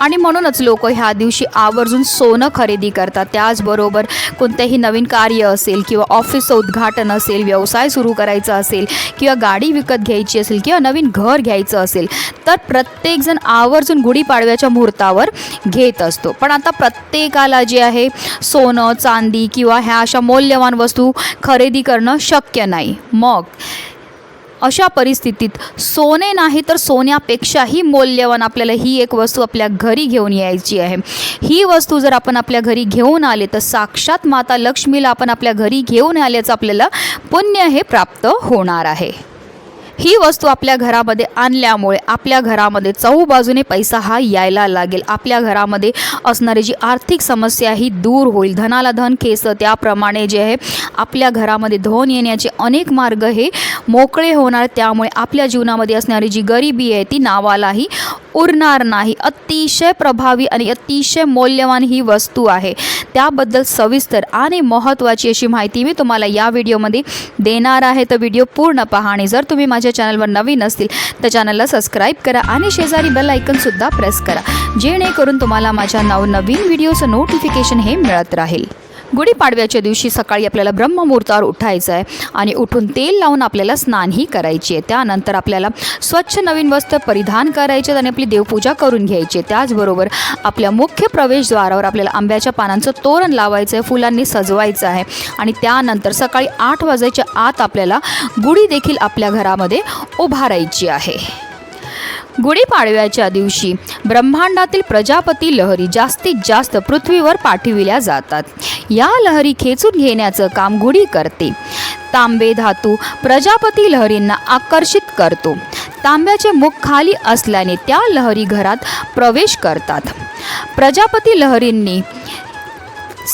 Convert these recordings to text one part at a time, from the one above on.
आणि म्हणूनच लोक ह्या दिवशी आवर्जून सोनं खरेदी करतात. त्याचबरोबर कोणतेही नवीन कार्य असेल किंवा ऑफिसचं उद्घाटन असेल व्यवसाय सुरू करायचा असेल किंवा गाडी विकत घ्यायची असेल किंवा नवीन घर घ्यायचं असेल तर प्रत्येकजण आवर्जून गुढीपाडव्याच्या मुहूर्तावर घेत असतो. पण आता प्रत्येकाला जे आहे सोनं चांदी किंवा ह्या अशा मौल्यवान वस्तू खरेदी करणं शक्य नाही. मग अशा परिस्थितीत सोने नाही तर सोन्यापेक्षाही मौल्यवान आपल्याला ही एक वस्तू आपल्या घरी घेऊन यायची आहे. ही वस्तू जर आपण आपल्या घरी घेऊन आले तर साक्षात माता लक्ष्मीला आपण आपल्या घरी घेऊन आल्याचं आपल्याला पुण्य हे प्राप्त होणार आहे. ही वस्तू आपल्या घरामध्ये आणल्यामुळे आपल्या घरामध्ये चहूबाजूने पैसा हा यायला लागेल. आपल्या घरामध्ये असणारी जी आर्थिक समस्या ही दूर होईल. धनाला धन खेस त्याप्रमाणे जे आहे आपल्या घरामध्ये धन येण्याचे अनेक मार्ग हे मोकळे होणार. त्यामुळे आपल्या जीवनामध्ये असणारी जी गरिबी आहे ती नावालाही उरणार नाही. अतिशय प्रभावी आणि अतिशय मौल्यवान ही वस्तू आहे. त्याबद्दल सविस्तर आणि महत्त्वाची अशी माहिती मी तुम्हाला या व्हिडिओमध्ये देणार आहे. तर व्हिडिओ पूर्ण पहा आणि जर तुम्ही माझ्या चॅनलवर नवीन असतील तर चॅनलला सबस्क्राईब करा आणि शेजारी बेल आयकनसुद्धा प्रेस करा. जेणेकरून तुम्हाला माझ्या नवनवीन व्हिडिओचं नोटिफिकेशन हे मिळत राहील. गुढीपाडव्याच्या दिवशी सकाळी आपल्याला ब्रह्ममुहूर्तावर उठायचं आहे आणि उठून तेल लावून आपल्याला स्नानही करायची आहे. त्यानंतर आपल्याला स्वच्छ नवीन वस्त्र परिधान करायचे आहेत आणि आपली देवपूजा करून घ्यायची आहे. त्याचबरोबर आपल्या मुख्य प्रवेशद्वारावर आपल्याला आंब्याच्या पानांचं तोरण लावायचं आहे फुलांनी सजवायचं आहे. आणि त्यानंतर सकाळी आठ वाजायच्या आत आपल्याला गुढी देखील आपल्या घरामध्ये उभारायची आहे. गुढीपाडव्याच्या दिवशी ब्रह्मांडातील प्रजापती लहरी जास्तीत जास्त पृथ्वीवर पाठविल्या जातात. या लहरी खेचून घेण्याचं काम गुढी करते. तांबे धातू प्रजापती लहरींना आकर्षित करतो. तांब्याचे मुख खाली असल्याने त्या लहरी घरात प्रवेश करतात. प्रजापती लहरींनी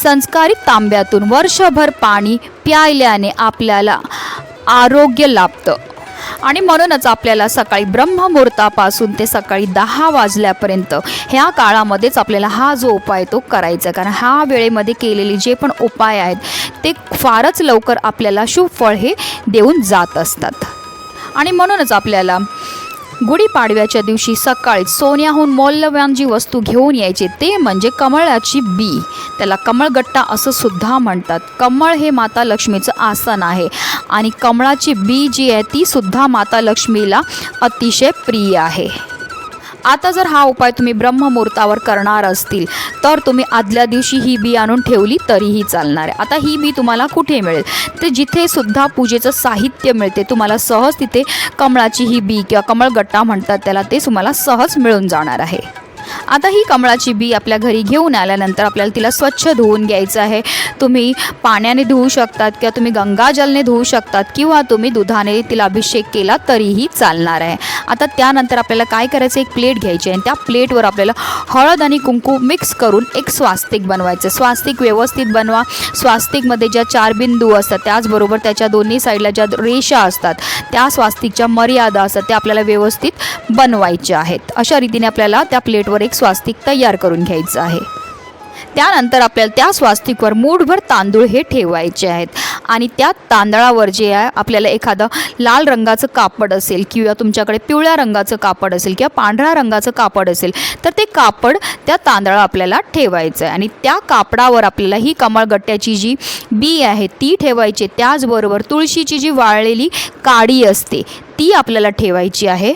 संस्कारित तांब्यातून वर्षभर पाणी प्यायल्याने आपल्याला आरोग्य लाभतं. आणि म्हणूनच आपल्याला सकाळी ब्रह्ममुहूर्तापासून ते सकाळी दहा वाजल्यापर्यंत ह्या काळामध्येच आपल्याला हा जो उपाय तो करायचा कारण ह्या वेळेमध्ये केलेले जे पण उपाय आहेत ते फारच लवकर आपल्याला शुभ फळ हे देऊन जात असतात. आणि म्हणूनच आपल्याला गुढीपाडव्याच्या दिवशी सकाळी सोन्याहून मौल्यवान जी वस्तू घेऊन यायची. ते म्हणजे कमळाची बी. त्याला कमळगट्टा असं सुद्धा म्हणतात. कमळ हे माता लक्ष्मीचं आसन आहे. आणि कमळाची बी जी आहे ती सुद्धा माता लक्ष्मीला अतिशय प्रिय आहे. आता जर हा उपाय तुम्ही ब्रह्ममुहूर्तावर करणार असतील तर तुम्ही आदल्या दिवशी ही बी आणून ठेवली तरीही चालणार आहे. आता ही बी तुम्हाला कुठे मिळेल? तर जिथे सुद्धा पूजेचं साहित्य मिळते तुम्हाला सहज तिथे कमळाची ही बी किंवा कमळगट्टा म्हणतात त्याला ते तुम्हाला सहज मिळून जाणार आहे. आता ही कमळाची बी आपल्या घरी घेऊन आल्यानंतर आपल्याला तिला स्वच्छ धुवून घ्यायचं आहे. तुम्ही पाण्याने धुवू शकतात किंवा तुम्ही गंगाजलने धुवू शकतात किंवा तुम्ही दुधाने तिला अभिषेक केला तरीही चालणार आहे. आता त्यानंतर आपल्याला काय करायचं? एक प्लेट घ्यायची आहे आणि त्या प्लेटवर आपल्याला हळद आणि कुंकू मिक्स करून एक स्वास्तिक बनवायचं स्वास्तिक व्यवस्थित बनवा. स्वास्तिकमध्ये ज्या चार बिंदू असतात त्याचबरोबर त्याच्या दोन्ही साईडला ज्या रेषा असतात त्या स्वास्तिकच्या मर्यादा असतात त्या आपल्याला व्यवस्थित बनवायच्या आहेत. अशा रीतीने आपल्याला त्या प्लेटवर एक स्वास्तिक तयार करून घ्यायचं आहे. त्यानंतर आपल्याला त्या स्वास्तिकवर मूठभर तांदूळ हे ठेवायचे आहेत. आणि त्या तांदळावर जे आहे आपल्याला एखादं लाल रंगाचं कापड असेल किंवा तुमच्याकडे पिवळ्या रंगाचं कापड असेल किंवा पांढऱ्या रंगाचं कापड असेल तर ते कापड त्या तांदळा आपल्याला ठेवायचं आहे. आणि त्या कापडावर आपल्याला ही कमळगट्ट्याची जी बी आहे ती ठेवायची त्याचबरोबर तुळशीची जी वाळलेली काडी असते ती आपल्याला ठेवायची आहे.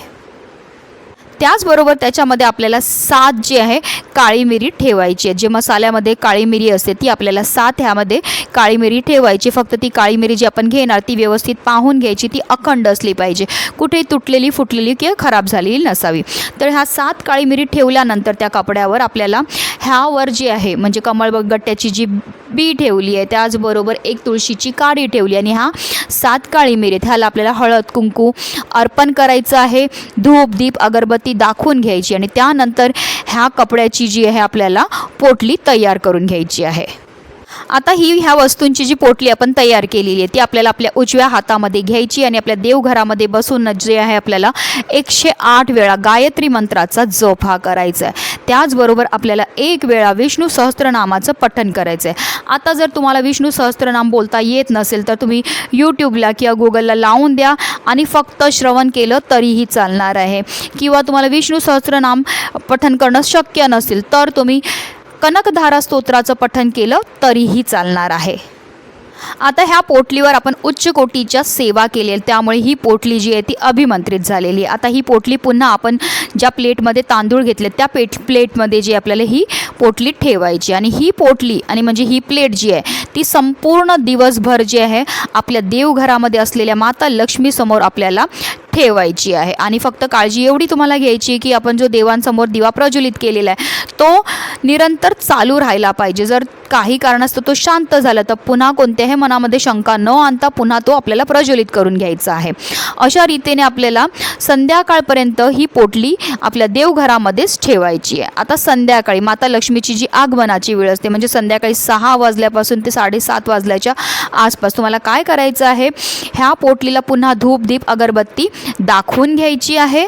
त्याचबरोबर त्याच्यामध्ये आपल्याला सात जी आहे काळी मिरी ठेवायची आहे. जे मसाल्यामध्ये काळी मिरी असते ती आपल्याला सात ह्यामध्ये काळी मिरी ठेवायची. फक्त ती काळी मिरी जी आपण घेणार ती व्यवस्थित पाहून घ्यायची ती अखंड असली पाहिजे. कुठे तुटलेली फुटलेली किंवा खराब झालेली नसावी. तर ह्या सात काळी मिरी ठेवल्यानंतर त्या कपड्यावर आपल्याला ह्यावर जी आहे म्हणजे कमळ गट्ट्याची जी बी ठेवली आहे त्याचबरोबर एक तुळशीची काडी ठेवली आणि हा सात काळी मिरीत ह्याला आपल्याला हळद कुंकू अर्पण करायचं आहे. धूप दीप अगरबत्ती ती दाखवून घ्यायची आणि त्यानंतर ह्या कपड्याची जी आहे आपल्याला पोटली तयार करून घ्यायची आहे. आता ही ह्या वस्तूंची जी पोटली आपण तयार केलेली आहे ती आपल्याला आपल्या उजव्या हातामध्ये घ्यायची आणि आपल्या देवघरामध्ये बसून जे आहे आपल्याला एकशे आठ वेळा गायत्री मंत्राचा जप हा करायचा आहे. त्याचबरोबर आपल्याला एक वेळा विष्णू सहस्त्रनामाचं पठण करायचं आहे आता जर तुम्हाला विष्णू सहस्त्रनाम बोलता येत नसेल तर तुम्ही यूट्यूबला किंवा गुगलला लावून द्या आणि फक्त श्रवण केलं तरीही चालणार आहे. किंवा तुम्हाला विष्णू सहस्त्रनाम पठण करणं शक्य नसेल तर तुम्ही कनकधारा स्तोत्राचं पठण केलं तरीही चालणार आहे. आता ह्या पोटलीवर आपण उच्च कोटीच्या सेवा केली त्यामुळे ही पोटली जी आहे ती अभिमंत्रित झालेली आहे. आता ही पोटली पुन्हा आपण ज्या प्लेटमध्ये तांदूळ घेतले त्या पेट प्लेटमध्ये जी आपल्याला ही पोटली ठेवायची आणि ही पोटली आणि म्हणजे ही प्लेट जी आहे ती संपूर्ण दिवसभर जी आहे आपल्या देवघरामध्ये असलेल्या माता लक्ष्मीसमोर आपल्याला ठेवायची आहे. आणि फक्त काळजी एवढी तुम्हाला घ्यायची की आपण जो देवांसमोर दिवा प्रज्वलित केलेला आहे तो निरंतर चालू राहायला पाहिजे. जर काही कारणास्तव तो शांत झाला तर पुन्हा कोणत्याही मनामध्ये शंका न आणता पुन्हा तो आपल्याला प्रज्वलित करून घ्यायचा आहे. अशा रीतीने आपल्याला संध्याकाळपर्यंत ही पोटली आपल्या देवघरामध्येच ठेवायची आहे. आता संध्याकाळी माता लक्ष्मीची जी आगमनाची वेळ असते म्हणजे संध्याकाळी सहा वाजल्यापासून ते साडेसात वाजल्याच्या आसपास तुम्हाला काय करायचं आहे? ह्या पोटलीला पुन्हा धूप दीप अगरबत्ती दाखवून घ्यायची आहे.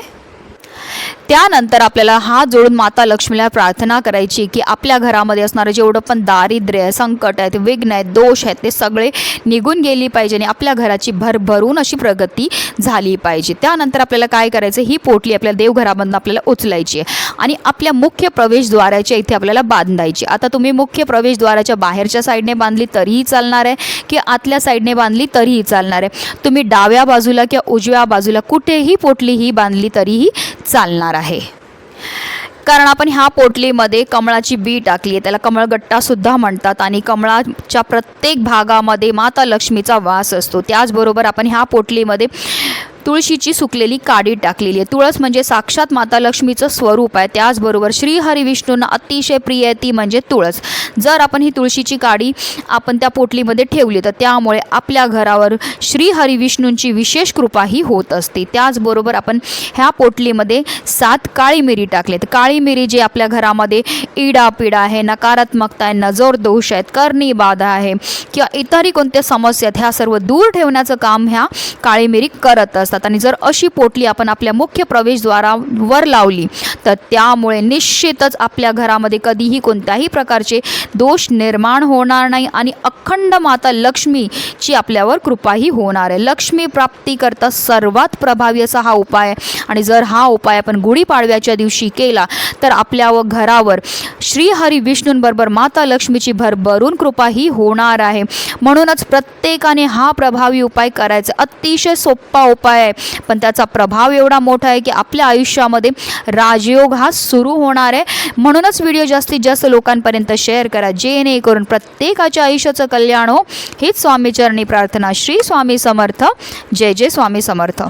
त्यानंतर आपल्याला हात जोडून माता लक्ष्मीला प्रार्थना करायची की आपल्या घरामध्ये असणारं जेवढं पण दारिद्र्य आहे संकट आहेत विघ्न आहेत दोष आहेत ते सगळे निघून गेली पाहिजे आणि आपल्या घराची भरभरून अशी प्रगती झाली पाहिजे. त्यानंतर आपल्याला काय करायचं? ही पोटली आपल्या देवघरामधून आपल्याला उचलायची आहे आणि आपल्या मुख्य प्रवेशद्वाराच्या इथे आपल्याला बांधायची आता तुम्ही मुख्य प्रवेशद्वाराच्या बाहेरच्या साईडने बांधली तरीही चालणार आहे की आतल्या साईडने बांधली तरीही चालणार आहे? तुम्ही डाव्या बाजूला किंवा उजव्या बाजूला कुठेही पोटली ही बांधली तरीही चालणार आहे. आहे. कारण आपण ह्या पोटलीमध्ये कमळाची बी टाकली आहे. त्याला कमळगट्टासुद्धा म्हणतात आणि कमळाच्या प्रत्येक भागामध्ये माता लक्ष्मीचा वास असतो. त्याचबरोबर आपण ह्या पोटलीमध्ये तुळशीची सुकलेली काडी टाकलेली आहे. तुळस म्हणजे साक्षात माता लक्ष्मीचं स्वरूप आहे. त्याचबरोबर श्री विष्णूंना अतिशय प्रिय आहे ती म्हणजे तुळस. जर आपण ही तुळशीची काडी आपण त्या पोटलीमध्ये ठेवली तर त्यामुळे आपल्या घरावर श्री हरी विष्णूंची विशेष कृपाही होत असते. त्याचबरोबर आपण ह्या पोटलीमध्ये सात काळी मिरी टाकलेत. काळी मिरी जे आपल्या घरामध्ये इडापिडा आहे नकारात्मकता आहे नजर दोष आहेत करणी बाधा आहे किंवा इतरही कोणत्या समस्या आहेत ह्या सर्व दूर ठेवण्याचं काम ह्या काळी मिरी करत असतात. आणि जर अशी पोटली आपण आपल्या मुख्य प्रवेशद्वारावर लावली तर त्यामुळे निश्चितच आपल्या घरामध्ये कधीही कोणत्याही प्रकारचे दोष निर्माण होणार नाही आणि अखंड माता लक्ष्मीची आपल्यावर कृपाही होणार आहे. लक्ष्मी प्राप्तीकरता सर्वात प्रभावी असा हा उपाय आहे. आणि जर हा उपाय आपण गुढीपाडव्याच्या दिवशी केला तर आपल्या व घरावर श्री विष्णूंबरोबर माता लक्ष्मीची भरभरून कृपाही होणार आहे. म्हणूनच प्रत्येकाने हा प्रभावी उपाय करायचा. अतिशय सोपा उपाय आहे. पण त्याचा प्रभाव एवढा मोठा आहे की आपल्या आयुष्यामध्ये राजयोग हा सुरू होणार आहे. म्हणूनच व्हिडिओ जास्तीत जास्त लोकांपर्यंत शेअर करा. जेणेकरून प्रत्येकाच्या आयुष्याचं कल्याण हो. हीच स्वामीचरणी प्रार्थना. श्री स्वामी समर्थ. जय जय स्वामी समर्थ.